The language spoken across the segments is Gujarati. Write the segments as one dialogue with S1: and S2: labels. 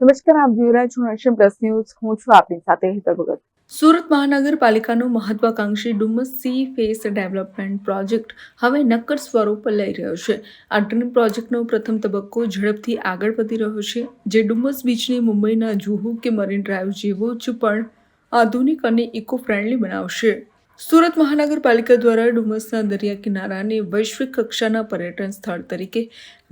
S1: નમસ્કાર, આપ જોઈ રહ્યા છો નેશન પ્લસ ન્યૂઝ. હું છું આપની સાથે હિતલ ભગત. સુરત મહાનગરપાલિકાનો મહત્વાકાંક્ષી Dumas sea face development project હવે નક્કર સ્વરૂપ લઈ રહ્યો છે. આ ડ્રીમ પ્રોજેક્ટનો પ્રથમ તબક્કો ઝડપથી આગળ વધી રહ્યો છે, જે ડુમસ બીચને મુંબઈના જુહુ કે મરીન ડ્રાઈવ જેવો જ પણ આધુનિક અને ઇકો ફ્રેન્ડલી બનાવશે. સુરત મહાનગરપાલિકા દ્વારા ડુમસના દરિયા કિનારાને વૈશ્વિક કક્ષાના પર્યટન સ્થળ તરીકે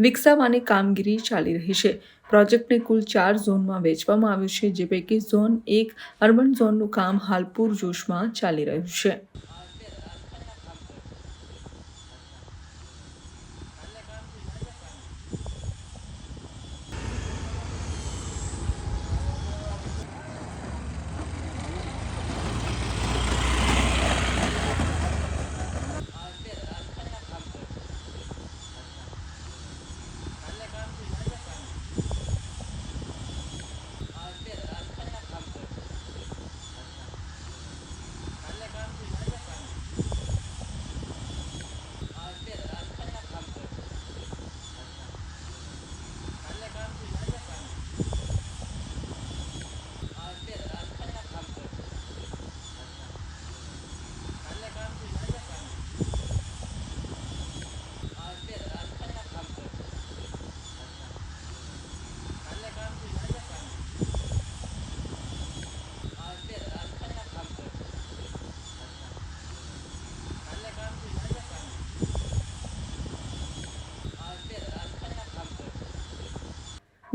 S1: વિકસાવવાની કામગીરી ચાલી રહી છે. પ્રોજેક્ટને કુલ ચાર ઝોનમાં વહેંચવામાં આવ્યું છે, જે પૈકી ઝોન એક અર્બન ઝોનનું કામ હાલ પૂરજોશમાં ચાલી રહ્યું છે.